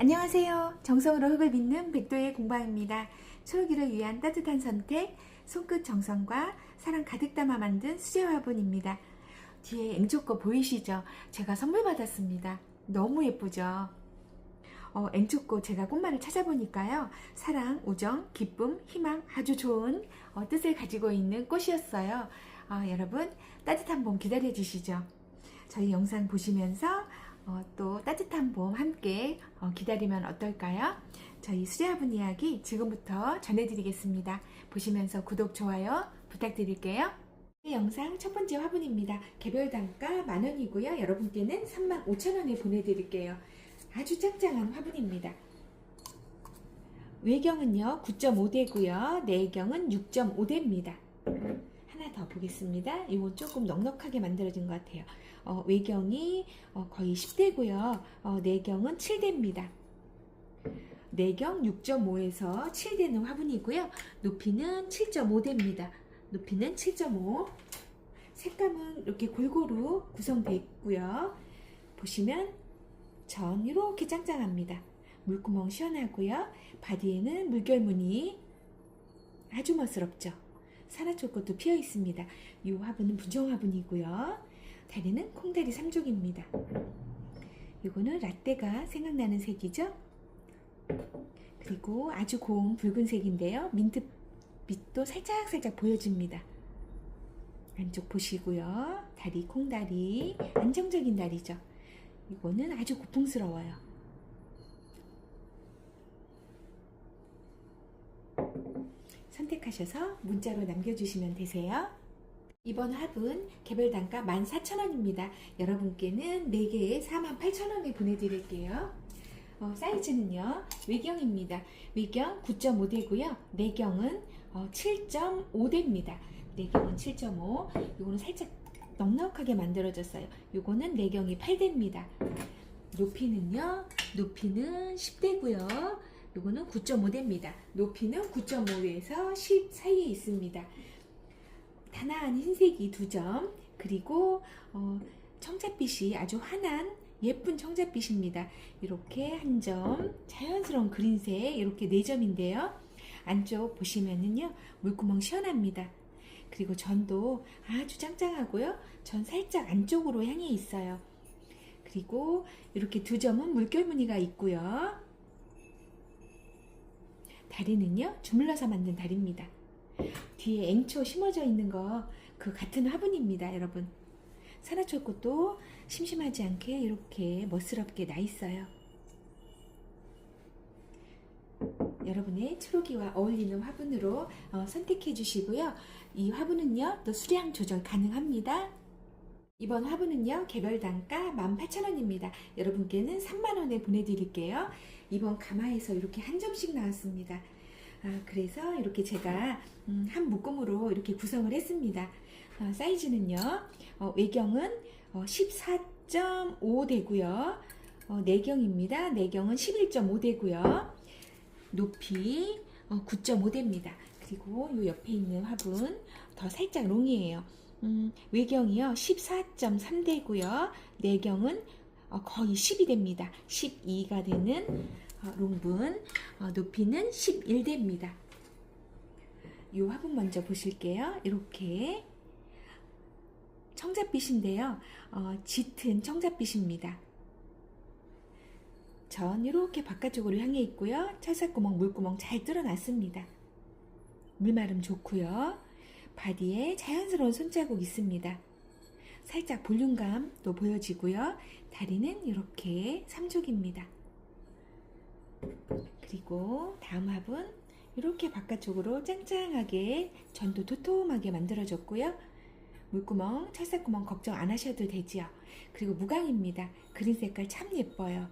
안녕하세요. 정성으로 흙을 빚는 백도의 공방입니다. 초록이를 위한 따뜻한 선택, 손끝 정성과 사랑 가득 담아 만든 수제 화분입니다. 뒤에 앵초꽃 보이시죠? 제가 선물 받았습니다. 너무 예쁘죠? 어, 앵초꽃 제가 꽃말을 찾아보니까요. 사랑, 우정, 기쁨, 희망 아주 좋은 어, 뜻을 가지고 있는 꽃이었어요. 어, 여러분 따뜻한 봄 기다려 주시죠. 저희 영상 보시면서 어, 또 따뜻한 봄 함께 어, 기다리면 어떨까요? 저희 수제화분 이야기 지금부터 전해드리겠습니다. 보시면서 구독, 좋아요 부탁드릴게요. 이 영상 첫 번째 화분입니다. 개별 단가 만원이고요. 여러분께는 35,000원에 보내드릴게요. 아주 짱짱한 화분입니다. 외경은요 9.5대고요. 내경은 6.5대입니다. 더 보겠습니다. 이거 조금 넉넉하게 만들어진 것 같아요. 어, 외경이 어, 거의 10대고요. 어, 내경은 7대입니다. 내경 6.5에서 7대는 화분이고요. 높이는 7.5대입니다. 높이는 7.5. 색감은 이렇게 골고루 구성되어 있고요. 보시면 전 이렇게 짱짱합니다. 물구멍 시원하고요. 바디에는 물결무늬 아주 멋스럽죠. 산화초꽃도 피어 있습니다. 이 화분은 분정 화분이고요. 다리는 콩다리 3족입니다. 이거는 라떼가 생각나는 색이죠. 그리고 아주 고운 붉은색인데요. 민트빛도 살짝 살짝 보여줍니다. 안쪽 보시고요. 다리 콩다리 안정적인 다리죠. 이거는 아주 고풍스러워요. 선택하셔서 문자로 남겨주시면 되세요. 이번 화분 개별 단가 14,000원입니다. 여러분께는 4개에 48,000원에 보내드릴게요. 어, 사이즈는요, 외경입니다. 외경 9.5대고요. 내경은 어, 7.5대입니다. 내경은 7.5. 이거는 살짝 넉넉하게 만들어졌어요. 이거는 내경이 8대입니다. 높이는요, 높이는 10대고요. 이거는 9.5대입니다. 높이는 9.5에서 10 사이에 있습니다. 단아한 흰색이 두 점, 그리고 어, 청자빛이 아주 환한 예쁜 청자빛입니다. 이렇게 한 점, 자연스러운 그린색 이렇게 네 점인데요. 안쪽 보시면은요 물구멍 시원합니다. 그리고 전도 아주 짱짱하고요. 전 살짝 안쪽으로 향해 있어요. 그리고 이렇게 두 점은 물결 무늬가 있고요. 다리는요 주물러서 만든 다리입니다. 뒤에 앵초 심어져 있는 거 그 같은 화분입니다, 여러분. 산화초꽃도 심심하지 않게 이렇게 멋스럽게 나 있어요. 여러분의 초록이와 어울리는 화분으로 어, 선택해 주시고요. 이 화분은요, 또 수량 조절 가능합니다. 이번 화분은요, 개별 단가 18,000원입니다. 여러분께는 3만원에 보내드릴게요. 이번 가마에서 이렇게 한 점씩 나왔습니다. 아, 그래서 이렇게 제가 음, 한 묶음으로 이렇게 구성을 했습니다. 어, 사이즈는요, 어, 외경은 어, 14.5 되고요. 어, 내경입니다. 내경은 11.5 되고요. 높이 어, 9.5대입니다. 그리고 이 옆에 있는 화분 더 살짝 롱이에요. 음, 외경이요 14.3대고요. 내경은 어, 거의 10이 됩니다. 12가 되는 어, 롱분 어, 높이는 11대입니다. 이 화분 먼저 보실게요. 이렇게 청자빛인데요. 어, 짙은 청자빛입니다. 전 이렇게 바깥쪽으로 향해 있고요. 찰싹구멍, 물구멍 잘 뚫어놨습니다. 물마름 좋고요. 바디에 자연스러운 손자국 있습니다. 살짝 볼륨감도 보여지고요. 다리는 이렇게 3족입니다. 그리고 다음 화분 이렇게 바깥쪽으로 짱짱하게 전도 도톰하게 만들어졌고요. 물구멍, 찰싹구멍 걱정 안 하셔도 되지요. 그리고 무광입니다. 그린 색깔 참 예뻐요.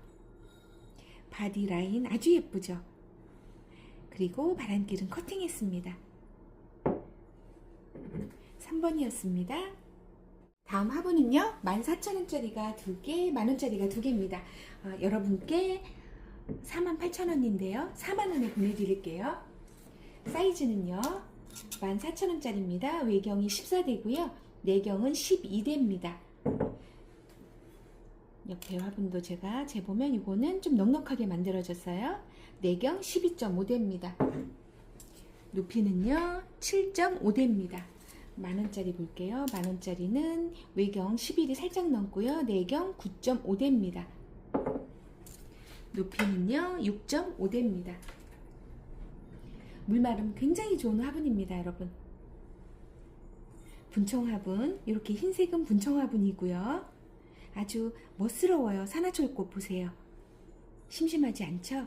바디 라인 아주 예쁘죠? 그리고 바람길은 커팅했습니다. 3번이었습니다. 다음 화분은요, 14,000원짜리가 두 개, 만원짜리가 두 개입니다. 어, 여러분께 48,000원인데요. 4만원에 보내드릴게요. 사이즈는요, 14,000원짜리입니다. 외경이 14대고요. 내경은 12대입니다. 옆에 화분도 제가 재보면 이거는 좀 넉넉하게 만들어졌어요. 내경 12.5대입니다. 높이는요 7.5대입니다. 만원짜리 볼게요. 만원짜리는 외경 11이 살짝 넘고요. 내경 9.5대입니다. 높이는요 6.5대입니다. 물마름 굉장히 좋은 화분입니다, 여러분. 분청 화분, 이렇게 흰색은 분청 화분이고요. 아주 멋스러워요. 산화철꽃 보세요. 심심하지 않죠?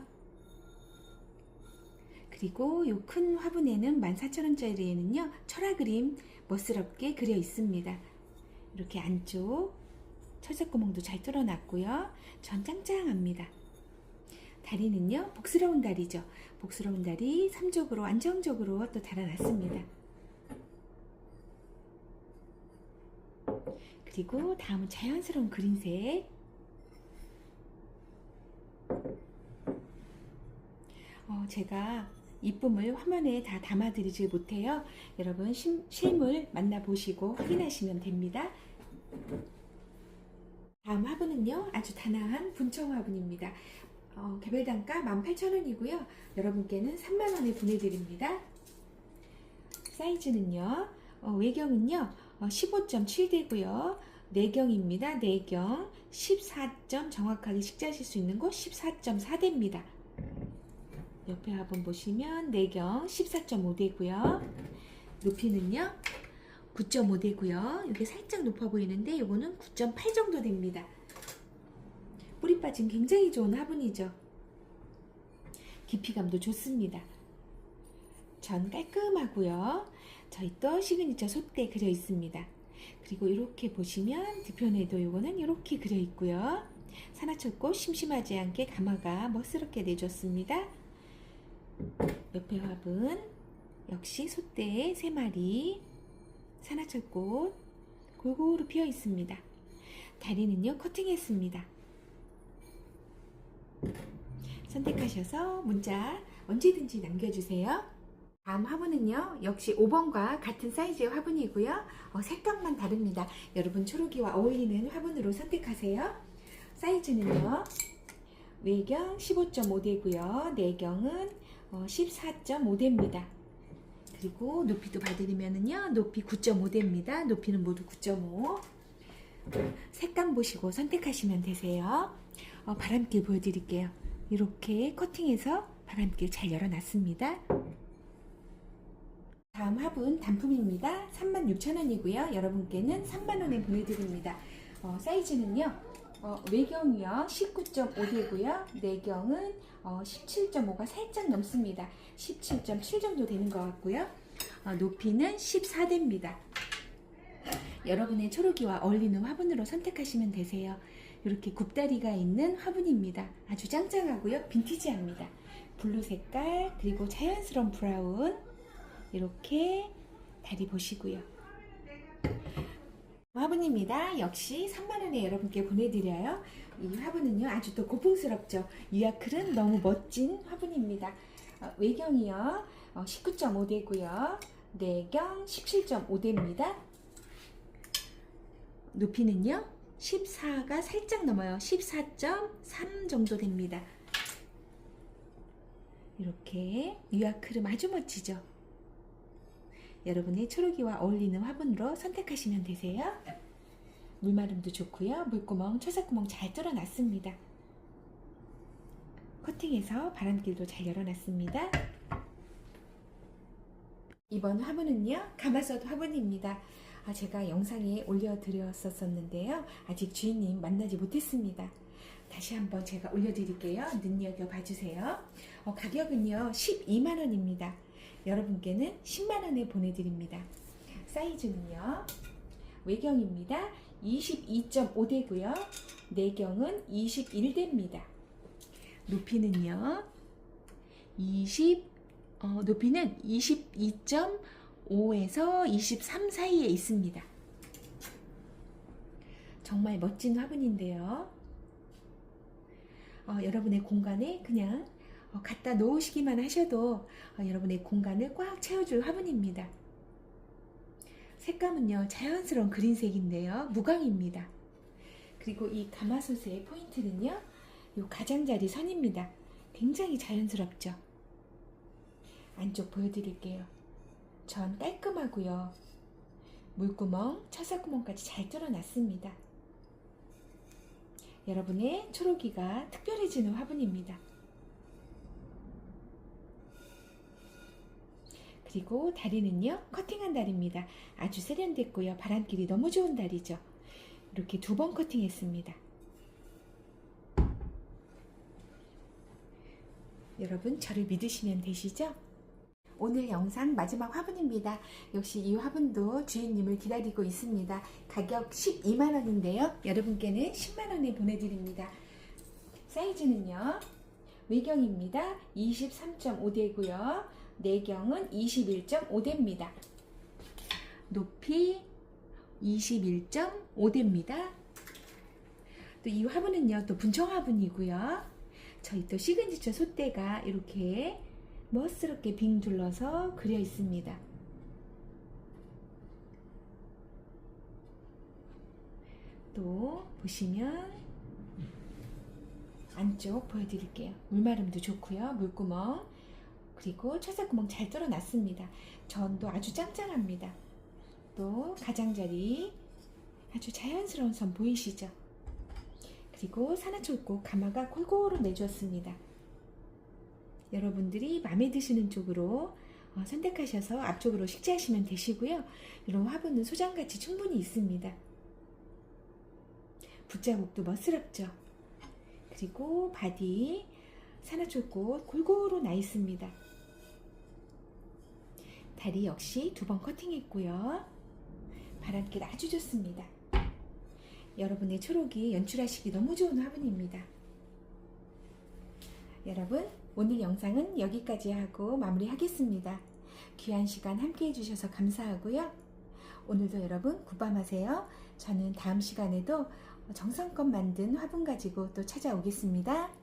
그리고 이큰 화분에는 14,000원짜리에는요, 철화 그림 멋스럽게 그려 있습니다. 이렇게 안쪽 철새구멍도 잘 뚫어놨고요. 전 짱짱합니다. 다리는요, 복스러운 다리죠. 복스러운 다리 3쪽으로 안정적으로 또 달아놨습니다. 그리고 다음은 자연스러운 그린색. 어, 제가 이쁨을 화면에 다 담아드리지 못해요. 여러분 심- 실물 만나보시고 확인하시면 됩니다. 다음 화분은요. 아주 단아한 분청 화분입니다. 어, 개별 단가 18,000원이고요. 여러분께는 3만원에 보내드립니다. 사이즈는요. 어, 외경은요. 15.7대고요. 내경입니다. 내경 14 점 정확하게 식자실 수 있는 곳 14.4대입니다. 옆에 화분 보시면 내경 14.5대고요. 높이는요. 9.5대고요. 이게 살짝 높아 보이는데 이거는 9.8 정도 됩니다. 뿌리 빠짐 굉장히 좋은 화분이죠. 깊이감도 좋습니다. 전 깔끔하고요. 저희 또 시그니처 솥대 그려 있습니다. 그리고 이렇게 보시면 뒤편에도 이거는 이렇게 그려 있고요. 산화철꽃 심심하지 않게 가마가 멋스럽게 내줬습니다. 옆에 화분. 역시 솥대에 세 마리. 산화철꽃. 골고루 피어 있습니다. 다리는요 커팅했습니다. 선택하셔서 문자 언제든지 남겨주세요. 다음 화분은요 역시 5번과 같은 사이즈의 화분이고요. 어, 색감만 다릅니다. 여러분 초록이와 어울리는 화분으로 선택하세요. 사이즈는요 외경 15.5대고요. 내경은 어, 14.5대입니다 그리고 높이도 봐드리면은요 높이 9.5대입니다 높이는 모두 9.5 색감 보시고 선택하시면 되세요 어, 바람길 보여드릴게요 이렇게 커팅해서 바람길 잘 열어놨습니다 다음 화분 단품입니다. 36,000원이고요. 여러분께는 3만원에 보내드립니다. 어, 사이즈는요. 어, 외경이요. 19.5대고요. 내경은 어, 17.5가 살짝 넘습니다. 17.7 정도 되는 것 같고요. 어, 높이는 14대입니다. 여러분의 초록이와 어울리는 화분으로 선택하시면 되세요. 이렇게 굽다리가 있는 화분입니다. 아주 짱짱하고요. 빈티지합니다. 블루 색깔 그리고 자연스러운 브라운 이렇게 다리 보시고요. 화분입니다. 역시 3만원에 여러분께 보내드려요. 이 화분은요, 아주 또 고풍스럽죠. 유아클은 너무 멋진 화분입니다. 어, 외경이요, 어, 19.5대고요. 내경 17.5대입니다. 높이는요, 14가 살짝 넘어요. 14.3 정도 됩니다. 이렇게 유아크름 아주 멋지죠? 여러분의 초록이와 어울리는 화분으로 선택하시면 되세요. 물마름도 좋고요. 물구멍, 철사구멍 잘 뚫어놨습니다. 커팅해서 바람길도 잘 열어놨습니다. 이번 화분은요. 가마솥 화분입니다. 아, 제가 영상에 올려드렸었는데요. 아직 주인님 만나지 못했습니다. 다시 한번 제가 올려드릴게요. 눈여겨 봐주세요. 어, 가격은요. 12만원입니다. 여러분께는 10만원에 보내드립니다. 사이즈는요. 외경입니다. 22.5대고요. 내경은 21대입니다. 높이는요. 20, 어, 높이는 22.5에서 23 사이에 있습니다. 정말 멋진 화분인데요. 어, 여러분의 공간에 그냥 어, 갖다 놓으시기만 하셔도 어, 여러분의 공간을 꽉 채워줄 화분입니다. 색감은요 자연스러운 그린색인데요 무광입니다. 그리고 이 가마솥의 포인트는요. 요 가장자리 선입니다. 굉장히 자연스럽죠. 안쪽 보여드릴게요. 전 깔끔하고요. 물구멍, 차사구멍까지 잘 뚫어놨습니다. 여러분의 초록이가 특별해지는 화분입니다. 그리고 다리는요, 커팅한 다리입니다. 아주 세련됐고요. 바람길이 너무 좋은 다리죠. 이렇게 두 번 커팅했습니다. 여러분, 저를 믿으시면 되시죠? 오늘 영상 마지막 화분입니다. 역시 이 화분도 주인님을 기다리고 있습니다. 가격 12만원인데요. 여러분께는 10만원에 보내드립니다. 사이즈는요. 외경입니다. 23.5대고요. 내경은 21.5대입니다. 높이 21.5대입니다. 또 이 화분은요. 또 분청 화분이고요. 저희 또 시그니처 솥대가 이렇게 멋스럽게 빙 둘러서 그려 있습니다. 또 보시면 안쪽 보여드릴게요. 물마름도 좋고요. 물구멍 그리고 철사구멍 잘 뚫어놨습니다. 전도 아주 짱짱합니다. 또 가장자리 아주 자연스러운 선 보이시죠? 그리고 산화철곡 가마가 골고루 내주었습니다. 여러분들이 마음에 드시는 쪽으로 어, 선택하셔서 앞쪽으로 식재하시면 되시고요. 이런 화분은 소장가치 충분히 있습니다. 붓자국도 멋스럽죠. 그리고 바디 산화초꽃 골고루 나 있습니다. 다리 역시 두 번 커팅했고요. 바람길 아주 좋습니다. 여러분의 초록이 연출하시기 너무 좋은 화분입니다. 여러분, 오늘 영상은 여기까지 하고 마무리하겠습니다. 귀한 시간 함께 해주셔서 감사하고요. 오늘도 여러분 굿밤하세요. 저는 다음 시간에도 정성껏 만든 화분 가지고 또 찾아오겠습니다.